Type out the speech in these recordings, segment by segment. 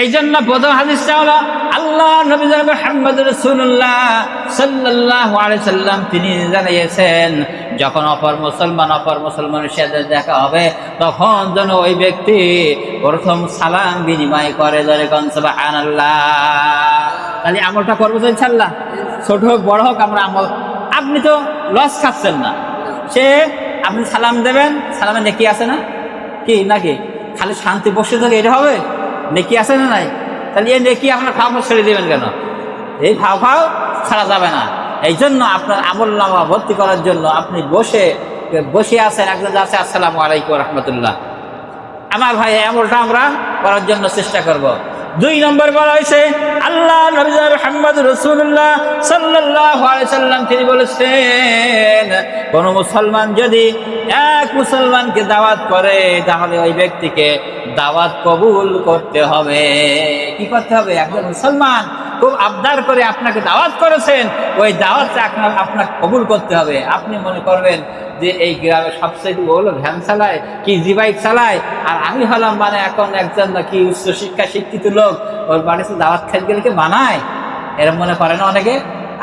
এই জন্য প্রথম হাদিসটা হলো, আল্লাহ নবী মুহাম্মদ রাসূলুল্লাহ সাল্লাল্লাহু আলাইহি সাল্লাম তিনি জানিয়েছেন, যখন অপর মুসলমান, অপর মুসলমানের সাথে দেখা হবে, তখন যেন ওই ব্যক্তি প্রথম সালাম বিনিময় করে ধরে কোন, সুবহানাল্লাহ। তাহলে আমলটা করব তো ইনশাআল্লাহ। ছোট হোক, বড় হোক, আমরা আমল আপনি তো লস খাচ্ছেন না। সে, আপনি সালাম দেবেন, সালামে নেকি আছে না? কি, নাকি? খালি শান্তি বসে থাকে, এটা হবে? নেকি আছে না নাই? তাহলে এই নেকি আপনার ফাও ফাও ছেড়ে দেবেন কেন? এই ফাও ফাও ছাড়া যাবে না। এই জন্য আপনার আমল নামা ভর্তি করার জন্য আপনি বসে বসে আছেন, একজন আছে, আসসালামু আলাইকুম রহমতুল্লাহ। আমার ভাই আমলটা আমরা করার জন্য চেষ্টা করব। দুই নম্বর বলা হয়েছে, আল্লাহ মোহাম্মদ রসুল্লাহ সাল্লাহ সাল্লাম, তিনি বলেছেন, কোন মুসলমান যদি এক মুসলমানকে দাওয়াত করে, তাহলে ওই ব্যক্তিকে দাওয়াত কবুল করতে হবে। কি করতে হবে? একজন মুসলমান খুব আবদার করে আপনাকে দাওয়াত করেছেন, ওই দাওয়াতটা আপনার আপনাকে কবুল করতে হবে। আপনি মনে করবেন যে এই গ্রামে সবচেয়ে হলো ভ্যান চালায়, কি জিবাইক চালায়, আর আমি হলাম মানে এখন একজন কি উচ্চ শিক্ষা শিক্ষিত লোক, ওর বাড়িতে দাওয়াত খাইতে গেলে কি মানায় এরকম মনে করে না অনেকে?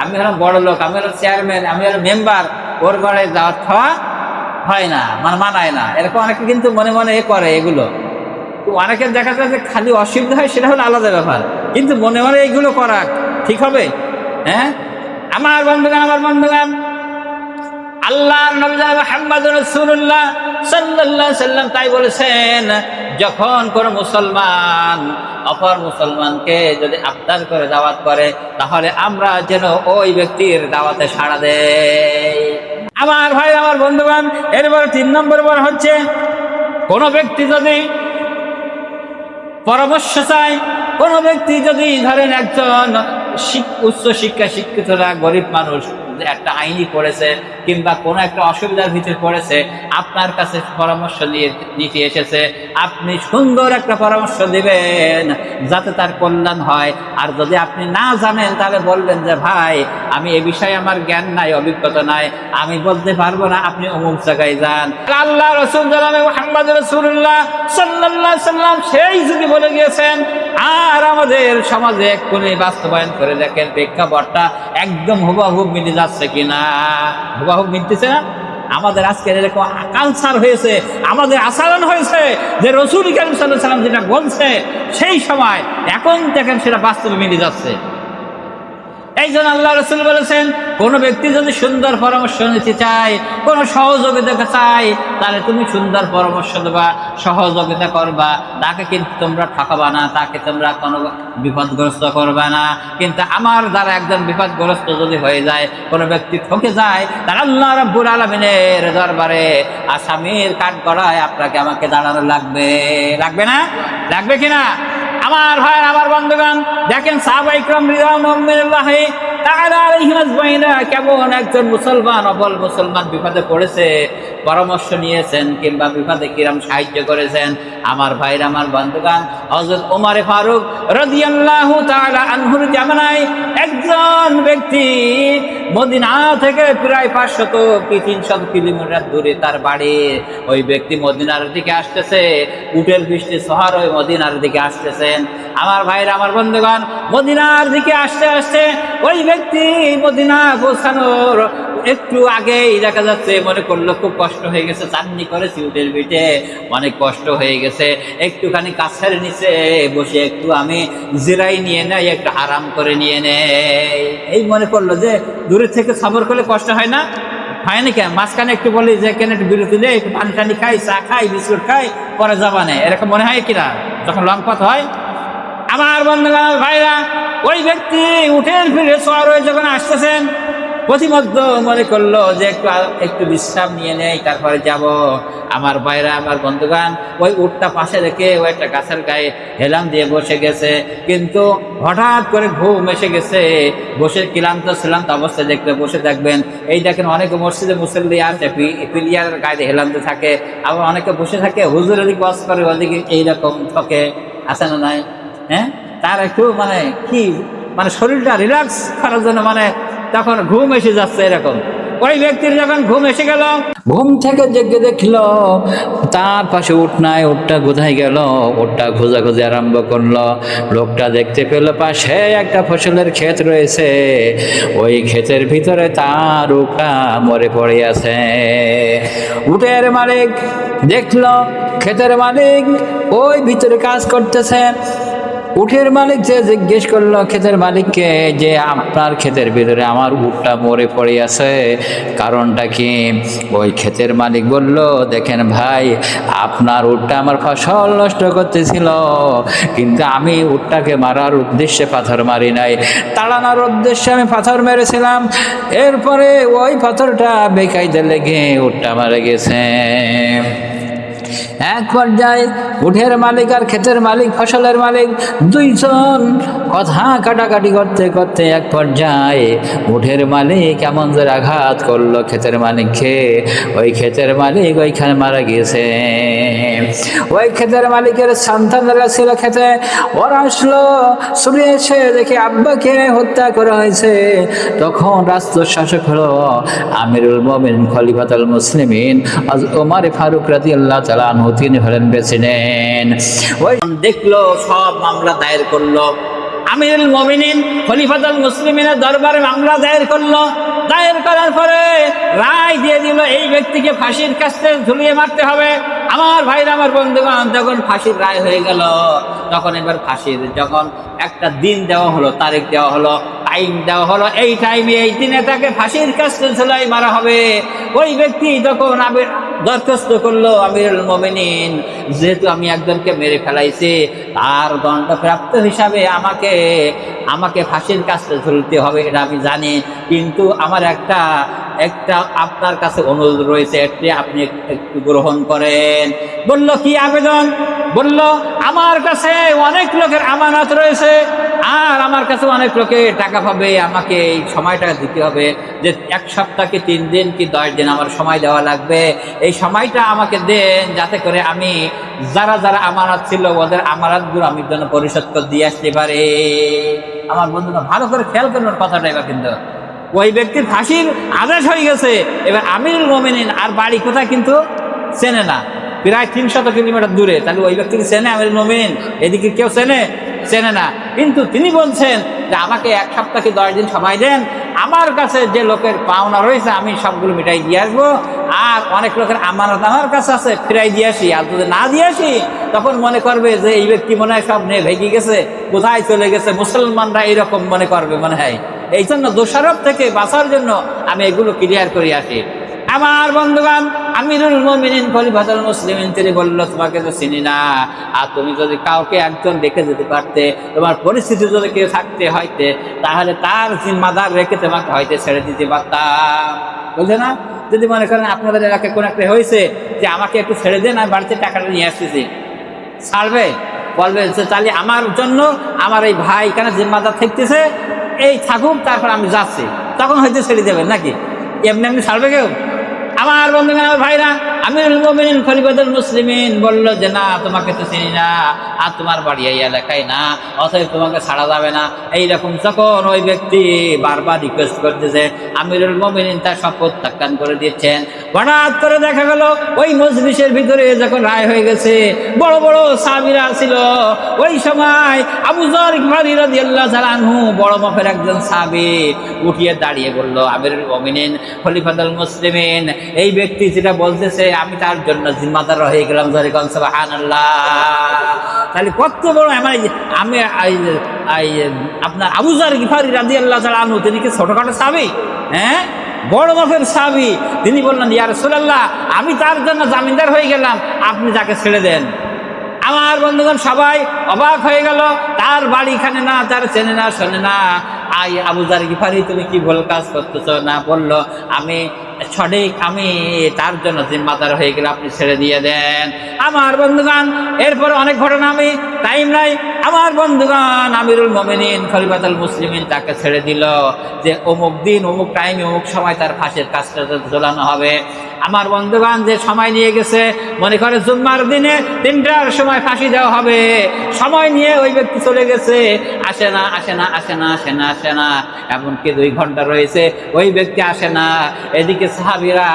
আমি হলাম বড় লোক, আমি হলাম চেয়ারম্যান আমি হলাম মেম্বার ওর ঘরে দাওয়াত খাওয়া হয় না মানে মানায় না। এরকম অনেকে কিন্তু মনে মনে এ করে এগুলো। অনেকের দেখা যায় যে খালি অসুবিধা হয়, সেটা হলো আলাদা ব্যাপার। কিন্তু মনে মনে এইগুলো করা ঠিক হবে? হ্যাঁ? আমার বন্ধুগান আমার বন্ধুগান আল্লাহ মোহাম্মদ রসুল্লাহ সাল্লাহ সাল্লাম তাই বলেছেন, যখন কোন মুসলমান, অপর মুসলমানকে যদি আবদার করে দাওয়াত করে, তাহলে আমরা যেন ওই ব্যক্তির দাওয়াতে সাড়া দেয় আমার ভাই, আমার বন্ধুগণ, এরপরে তিন নম্বর বার হচ্ছে, কোনো ব্যক্তি যদি পরামর্শ চায়, কোনো ব্যক্তি যদি ধরেন একজন উচ্চ শিক্ষা শিক্ষিতরা গরিব মানুষ একটা আইনি পড়েছে কিংবা কোনো একটা অসুবিধার ভিতরে পড়েছে, আপনার কাছে পরামর্শ নিয়ে নিতে এসেছে। আপনি সুন্দর একটা পরামর্শ দিবেন যাতে তার কল্যাণ হয়। আর যদি আপনি না জানেন, তাহলে বলবেন যে, ভাই, আমি এ বিষয়ে আমার জ্ঞান নাই, অভিজ্ঞতা নাই। আমি বলতে পারব না, আপনি অমুক জায়গায় যান। আল্লাহ রসুল রসুল্লাহ সেই যুগে বলে গিয়েছেন, আর আমাদের সমাজে এক্ষুনি বাস্তবায়ন করে দেখেন, প্রেক্ষাপটটা একদম হুবাহুব মিলে যাচ্ছে কিনা? হুবাহু মিলতেছে না? আমাদের আজকের এরকম কালচার হয়েছে, আমাদের আচরণ হয়েছে যে রসুল করিম সাল্লাহ সাল্লাম যেটা বলছে, সেই সময় এখন দেখেন সেটা বাস্তবে মিলে যাচ্ছে। এই জন্য আল্লাহ রসুল বলেছেন, কোনো ব্যক্তি যদি সুন্দর পরামর্শ নিতে চায়, কোনো সহযোগিতা চায়, তাহলে তুমি সুন্দর পরামর্শ দেবা, সহযোগিতা করবা। তাকে কিন্তু তোমরা ঠকাবা না, তাকে তোমরা কোনো বিপদগ্রস্ত করবে না। কিন্তু আমার দ্বারা একজন বিপদগ্রস্ত যদি হয়ে যায়, কোনো ব্যক্তি ঠকে যায়, তাহলে আল্লাহ রব্বুল আলমিনের দরবারে আসামির কাঠ করায় আপনাকে আমাকে দাঁড়ানো লাগবে। লাগবে না? লাগবে কিনা আমার ভাই আমার বন্ধুগণ, দেখেন সাহাবাইকরম আজমাইনা কেমন একজন মুসলমান, অবল মুসলমান বিপদে পড়েছে, পরামর্শ নিয়েছেন কিংবা বিপদে কিরম সাহায্য করেছেন। আমার ভাইর আমার বন্ধুগান হযরত ওমর ফারুক রাদিয়াল্লাহু তাআলা আনহুর জামানায় একজন ব্যক্তি মদিনা থেকে প্রায় পাঁচশত কি তিনশত কিলোমিটার দূরে তার বাড়ি। ওই ব্যক্তি মদিনার দিকে আসতেছে উটের বৃষ্টি শহর ওই মদিনার দিকে আসতেছেন। আমার ভাইরা, আমার বন্ধুগণ, মদিনার দিকে আসতে আসতে ওই ব্যক্তি মদিনা পৌঁছানোর একটু আগেই দেখা যাচ্ছে, মনে করল খুব কষ্ট হয়ে গেছে চাননি করেছি উটের পিঠে, অনেক কষ্ট হয়ে গেছে। একটুখানি কাছের নিচে বসে একটু আমি জিরাই নিয়ে নেই, একটু আরাম করে নিয়ে নেই। এই মনে করল যে দূরের থেকে সফর করলে কষ্ট হয় না? হয় না কেন মাঝখানে একটু বলি যে, কেন একটু বিরতি দেয় একটু পানি টানি খাই, চা খাই, বিস্কুট খাই, পরে যাবা নেই এরকম মনে হয় কিনা? যখন লং পথ হয়। আমার বন্ধু ভাইরা, ওই ব্যক্তি উঠে ফিরে সোয়ার হয়ে যখন আসতেছেন প্রতিমধ্য মনে করল যে একটু একটু বিশ্রাম নিয়ে নেই, তারপরে যাব। আমার ভাইরা, আমার বন্ধুগান ওই উটটা পাশে রেখে ওই একটা গাছের গায়ে হেলাম দিয়ে বসে গেছে। কিন্তু হঠাৎ করে ঘুম এসে গেছে। বসে ক্লান্ত শ্লান্ত অবস্থায় দেখতে, বসে থাকবেন। এই দেখেন অনেকে মসজিদে মুসল্লি আছে পিলিয়ার গায়ে হেলাম দিয়ে থাকে। আবার অনেকে বসে থাকে, হুজুর এদিকে বাস করে, ওদিকে এইরকম ঠকে। আছে না নাই? হ্যাঁ? তার একটু মানে কি? মানে শরীরটা রিল্যাক্স করার জন্য মানে তখন ঘুম এসে যাচ্ছে এরকম। ওই ব্যক্তির যখন ঘুম এসে গেল, ঘুম থেকে জেগে দেখল, তার পাশে উঠ নাই, উঠটা কোথায় গেল? উঠটা খোঁজাখুঁজি আরম্ভ করল। লোকটা দেখতে পেল পাশে একটা ফসলের ক্ষেত রয়েছে। ওই ক্ষেতের ভিতরে তার উঠটা মরে পড়ে আছে। উটের মালিক দেখল, ক্ষেতের মালিক ওই ভিতরে কাজ করতেছে। উঠের মালিক যে জিজ্ঞেস করল ক্ষেতের মালিককে যে আপনার ক্ষেতের ভিতরে আমার উটটা মরে পড়ে আছে। কারণটা কি? ওই ক্ষেতের মালিক বলল, দেখেন ভাই, আপনার উটটা আমার ফসল নষ্ট করতেছিল, কিন্তু আমি উটটাকে মারার উদ্দেশ্যে পাথর মারি নাই। তাড়ানোর উদ্দেশ্যে আমি পাথর মেরেছিলাম। এরপরে ওই পাথরটা বেকাইতে লেগে উটটা মারা গেছে। এক পর্যায়ে উঠের মালিক আর ক্ষেতের মালিক, ফসলের মালিক দুইজন কথা কাটাকাটি করতে করতে এক পর্যায়ে উঠের মালিক এমন যে আঘাত করল ক্ষেতের মালিককে। ওই ক্ষেতের মালিক ওইখানে মারা গিয়েছে। ওই ক্ষেতের মালিকের সন্তানরা ছিল খেতে ওরা আসলো, শুনে এসে দেখে আব্বাকে হত্যা করা হয়েছে। তখন রাষ্ট্র শাসক হলো আমিরুল মোমিন, খলিফাতুল মুসলিমিন ওমারে ফারুক রাজি আল্লাহ তালা আনহু তিনি হলেন প্রেসিডেন্ট ওই দেখল, সব মামলা দায়ের করল। আমিরুল মমিনিন, খলিফাতুল মুসলিমিনের দরবারে মামলা দায়ের করল। দায়ের করার পরে রায় দিয়ে দিল, এই ব্যক্তিকে ফাঁসির কাছে ঝুলিয়ে মারতে হবে। আমার ভাইরা, আমার বন্ধুগণ, যখন ফাঁসির রায় হয়ে গেল, তখন এবার ফাঁসির যখন একটা দিন দেওয়া হলো, তারিখ দেওয়া হলো টাইম দেওয়া হলো, এই টাইমে এই দিনে তাকে ফাঁসির কাছে ঝুলাই মারা হবে। ওই ব্যক্তি যখন আবির দরখাস্ত করল আমিরুল মোমিনিন। যেহেতু আমি একজনকে মেরে ফেলাইছি, তার দণ্ডপ্রাপ্ত হিসাবে আমাকে আমাকে ফাঁসির কাছে ঝুলতে হবে এটা আমি জানি। কিন্তু আমার একটা একটা আপনার কাছে অনুরোধ রয়েছে, এটি আপনি একটু গ্রহণ করেন। বলল, কি আবেদন? বলল, আমার কাছে অনেক লোকের আমানত রয়েছে। আর আমার কাছে অনেক লোকে টাকা পাবে, আমাকে এই সময়টা দিতে হবে, যে এক সপ্তাহ কি তিন দিন কি দশ দিন আমার সময় দেওয়া লাগবে। এই সময়টা আমাকে দেন, যাতে করে আমি যারা যারা আমানত ছিল, ওদের আমানতগুলো আমি যেন পরিশোধ করে দিয়ে আসতে পারে। আমার বন্ধুরা, ভালো করে খেয়াল করবেন কথাটা এবার কিন্তু। ওই ব্যক্তির ফাঁসির আদেশ হয়ে গেছে। এবার আমিরুল মোমিনিন আর বাড়ি কোথায় কিন্তু চেনে না। প্রায় তিনশত কিলোমিটার দূরে। তাহলে ওই ব্যক্তিকে চেনে আমিরুল মোমিনিন? এদিকে কেউ চেনে? চেনে না। কিন্তু তিনি বলছেন যে, আমাকে এক সপ্তাহ দশ দিন সময় দেন? আমার কাছে যে লোকের পাওনা রয়েছে, আমি সবগুলো মিটাই দিয়ে আসব। আর অনেক লোকের আমানত আমার কাছে আছে, ফিরাই দিয়ে আসি। আর যদি না দিয়ে আসি, তখন মনে করবে যে, এই ব্যক্তি মনে হয় সব নিয়ে ভেঙে গেছে, কোথায় চলে গেছে? মুসলমানরা এইরকম মনে করবে মনে হয়। এই জন্য দোষারোপ থেকে বাঁচার জন্য আমি এগুলো ক্লিয়ার করে আসি। আমার বন্ধুগান আমিরুল মোমিনিন খলিফাতুল মুসলিমিন, তিনি বলল, তোমাকে তো চিনি না। আর তুমি যদি কাউকে একজন রেখে যেতে পারতে, তোমার পরিস্থিতি যদি কেউ থাকতে হইতে তাহলে তার জিম্মাদার রেখে তোমাকে হয়তো ছেড়ে দিতে পারতাম। বুঝলে না? যদি মনে করেন আপনাদের এলাকায় কোনো একটা হয়েছে যে আমাকে একটু ছেড়ে দেন, আমি বাড়িতে টাকাটা নিয়ে আসতেছি। ছাড়বে? বলবে যে তাহলে আমার জন্য আমার এই ভাই এখানে জিম্মাদার থাকতেছে, এই থাকুক, তারপর আমি যাচ্ছি। তখন হয়তো ছেড়ে দেবেন নাকি? এমনি এমনি ছাড়বে কেউ? আমার বন্ধুগণ, আমার ভাইরা, আমিরুল মোমিনিন খলিফাদুল মুসলিমিন বলল, যে না, তোমাকে তো চিনি না, আর তোমার বাড়ি এই এলাকায় না, অতএব তোমাকে ছাড়া যাবে না। এই রকম যখন ওই ব্যক্তি বারবার রিকোয়েস্ট করতেছে, আমিরুল মমিন তার শপথ প্রত্যাখ্যান করে দিচ্ছেন। হঠাৎ করে দেখা গেল, ওই মজলিসের ভিতরে যখন রায় হয়ে গেছে, বড় বড় সাবিরা ছিল। ওই সময় আবু জর ইকবারি রাদিয়াল্লাহু তাআলা আনহু বড় মাপের একজন সাবি উঠিয়ে দাঁড়িয়ে বলল, আমিরুল মুমিনিন, খলিফাতুল মুসলিমিন। এই ব্যক্তি যেটা বলতেছে, আমি তার জন্য জিম্মাদার হয়ে গেলাম জরিকন সুবহানাল্লাহ। তাহলে কত বড় আমার আমি আপনার আবু জর গিফারি রাদিয়াল্লাহু তাআলা আনহু, তিনি কি ছোটখাটো সাবি হ্যাঁ? বড় মাপের সাবি। তিনি বললেন ইয়ার সোল্লাহ আমি তার জন্য জামিনদার হয়ে গেলাম, আপনি তাকে ছেড়ে দেন। আমার বন্ধুগণ সবাই অবাক হয়ে গেল। তার বাড়ি খানে না, তার চেনে না, শোনে না। আই আবু জার গিফারি, তুমি কি ভুল কাজ করতেছ? না বলল, আমি সঠিক আমি তার জন্য জিম্মাদার হয়ে গেলে আপনি ছেড়ে দিয়ে দেন। আমার বন্ধুগান এরপরে অনেক ঘটনা আমি টাইম নাই। আমার বন্ধুগান আমিরুল মমিনিন, খলিফাতুল মুসলিমিন তাকে ছেড়ে দিল যে অমুক দিন, অমুক টাইমে অমুক সময় তার ফাঁসের কাজটা ঝোলানো হবে। আমার বন্ধুগান যে সময় নিয়ে গেছে, মনে করে জুম্মার দিনে তিনটার সময় ফাঁসি দেওয়া হবে। সময় নিয়ে ওই ব্যক্তি চলে গেছে। আসে না আসে না আসে না আসে না আসে না। এমনকি দুই ঘণ্টা রয়েছে, ওই ব্যক্তি আসে না। এদিকে সাহাবিরা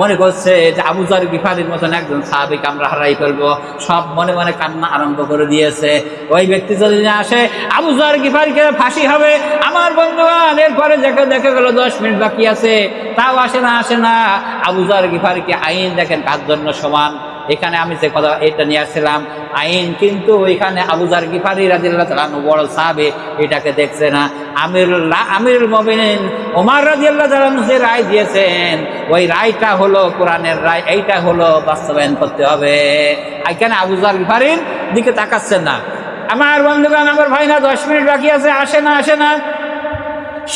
মনে করছে যে আবুজার গিফারির মতন একজন সাহাবিকে আমরা হারাই ফেলব। সব মনে মনে কান্না আরম্ভ করে দিয়েছে। ওই ব্যক্তি যদি না আসে আবুজার গিফারিকে ফাঁসি হবে। আমার বন্ধুগান এরপরে দেখে দেখে গেল, দশ মিনিট বাকি আছে। তাও আসে না আসে না। আবুজার গিফারিকে আইন দেখেন, কার জন্য সমান? এখানে আমি যে কথা এটা নিয়ে আসছিলাম, আইন, কিন্তু ওইখানে আবুজার গিফারি রাজিল্লাহ তালানু বড় সাহাবে এটাকে দেখছে না। আমিরুল্লাহ, আমিরুল মবিনিন ওমার রাজিয়াল্লাহ তালানু যে রায় দিয়েছেন, ওই রায়টা হলো কোরআনের রায়, এইটা হলো বাস্তবায়ন করতে হবে। এখানে আবুজার গিফারির দিকে তাকাচ্ছেন না। আমার বন্ধুগণ, আমার ভাই না দশ মিনিট বাকি আছে, আসে না আসে না।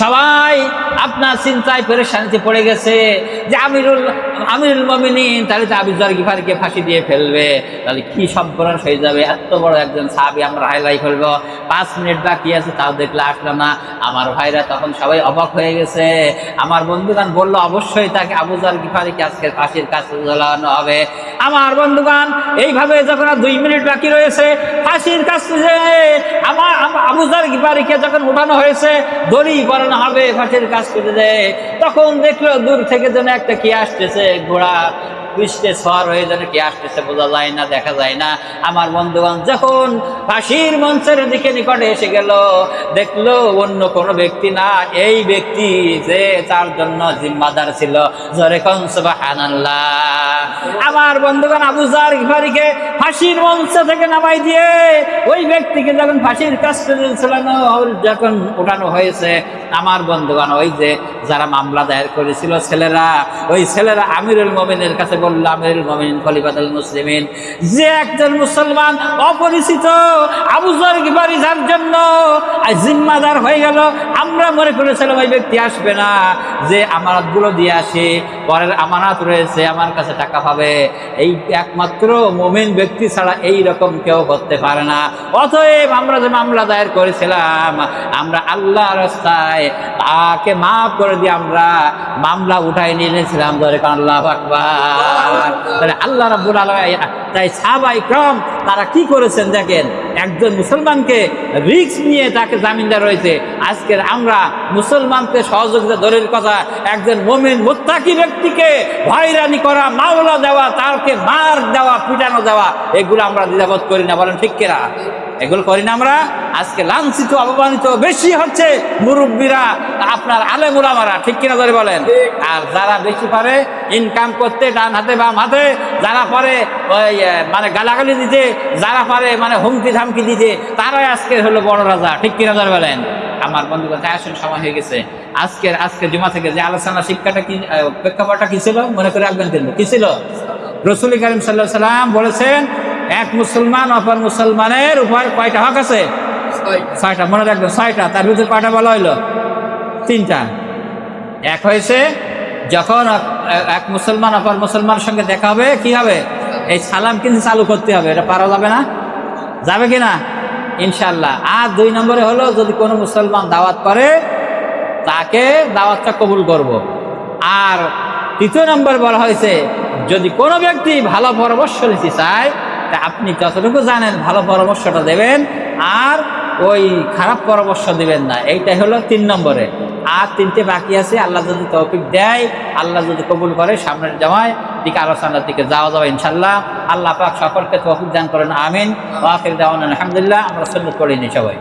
সবাই আপনার চিন্তায় পেরেশানিতে পড়ে গেছে যে আমিরুল আমিরুল মমিনিন, তাহলে তো আবিজার গিফারকে ফাঁসি দিয়ে ফেলবে। তাহলে কি সম্পর্ক হয়ে যাবে? এত বড় একজন সাহাবি আমরা হাইলাই ফেলব পাঁচ মিনিট বাকি আছে, তাও দেখলে আসলো না। আমার ভাইরা তখন সবাই অবাক হয়ে গেছে। আমার বন্ধুগান বলল, অবশ্যই তাকে আবুজার গিফারিকে আজকে ফাঁসির কাছে জ্বালানো হবে। আমার বন্ধুগান এইভাবে যখন দুই মিনিট বাকি রয়েছে, ফাঁসির কাছে যে আমার আম- আবুজার গিফারিকে যখন উঠানো হয়েছে, দড়ি পরানো হবে ফাঁসির কাজ পড়ে দেয়। তখন দেখল দূর থেকে যেন একটা কি আসতেছে, ঘোড়া পৃষ্ঠে সর হয়ে যেন কি আসতেছে, বোঝা যায় না, দেখা যায় না। আমার বন্ধুগণ, যখন ফাঁসির মঞ্চের দিকে নিকটে এসে গেল। দেখল অন্য কোনো ব্যক্তি না। এই ব্যক্তি যে তার জন্য জিম্মাদার ছিল। জরে আমার বন্ধুগণ, আবু জার ফাঁসির মঞ্চ থেকে নামাই দিয়ে ওই ব্যক্তিকে যখন ফাঁসির কাজ চালানো যখন উঠানো হয়েছে, আমার বন্ধুগণ, ওই যে যারা মামলা দায়ের করেছিল ছেলেরা, ওই ছেলেরা আমিরুল মমিনের কাছে বলল, আমিরুল মমিন খলিফাতুল মুসলিমিন। যে একজন মুসলমান, অপরিচিত আবুজর গিবারি যার জন্য? জিম্মাদার হয়ে গেল। আমরা মনে করেছিলাম ওই ব্যক্তি আসবে না। যে আমানতগুলো দিয়ে আসে পরের আমানত রয়েছে আমার কাছে টাকা পাবে এই একমাত্র মোমেন ব্যক্তি ছাড়া এই রকম কেউ করতে পারে না। অতএব আমরা যে মামলা দায়ের করেছিলাম আমরা আল্লাহ রাস্তায় তাকে মাফ করে দিয়ে আমরা মামলা উঠাই নিয়ে নিয়েছিলাম ধরে কারণ আল্লাহ আকবার। তাহলে আল্লাহ আলামিন তাই সাহাবাই ক্রম তারা কি করেছেন দেখেন? একজন মুসলমানকে রিক্স নিয়ে তাকে জামিনদার রয়েছে। আজকের আমরা মুসলমানকে সহযোগিতা দলের কথা, একজন মোমেন মোত্তাকি ব্যক্তিকে হয়রানি করা, মাওলা দেওয়া তাকে মার দেওয়া, পিটানো দেওয়া, এগুলো আমরা দ্বিধাবোধ করি না, বলেন ঠিক কিনা? এগুলো করি না আমরা। আজকে লাঞ্ছিত, অপমানিত, বেশি হচ্ছে মুরব্বীরা, আপনার আলেমুলামারা ঠিক কিনা ধরে বলেন? আর যারা বেশি পারে ইনকাম করতে ডান হাতে বাম হাতে, যারা পারে, ওই মানে গালাগালি দিতে, যারা পারে মানে হুমকি ধামকি দিতে, তারাই আজকে হলো বড় রাজা, ঠিক কিনা ধরে বলেন? আমার বন্ধু কথা আসুন, সময় হয়ে গেছে। আজকের আজকে জুমা থেকে যে আলোচনা, শিক্ষাটা কি প্রেক্ষাপটটা কি ছিল? মনে করে রাখবেন কি ছিল? রসুল করিম সাল্লাহ সাল্লাম বলেছেন এক মুসলমান অপর মুসলমানের উপর কয়টা হক আছে? ছয়টা। মনে রাখবেন ছয়টা। তার ভিতরে কয়টা বলা হইল? তিনটা। এক হয়েছে যখন এক- মুসলমান অপর মুসলমানের সঙ্গে দেখা হবে কি হবে? এই সালাম কিন্তু চালু করতে হবে। এটা পারা যাবে না? যাবে কি না ইনশাল্লাহ আর দুই নম্বরে হলো যদি কোনো মুসলমান দাওয়াত করে তাকে দাওয়াতটা কবুল করব। আর তৃতীয় নম্বর বলা হয়েছে যদি কোনো ব্যক্তি ভালো পরামর্শ নিতে চায় তা আপনি যতটুকু জানেন, ভালো পরামর্শটা দেবেন, আর ওই খারাপ পরামর্শ দেবেন না। এইটাই হলো তিন নম্বরে। আর তিনটে বাকি আছে, আল্লাহ যদি তৌফিক দেয়, আল্লাহ যদি কবুল করে, সামনের জামায় দিকে আলোচনার দিকে যাওয়া যাবে ইনশাল্লাহ আল্লাহ পাক সকলকে তৌফিক দান করেন, আমিন। আলহামদুলিল্লাহ, আমরা সুন্নত করিনি সবাই।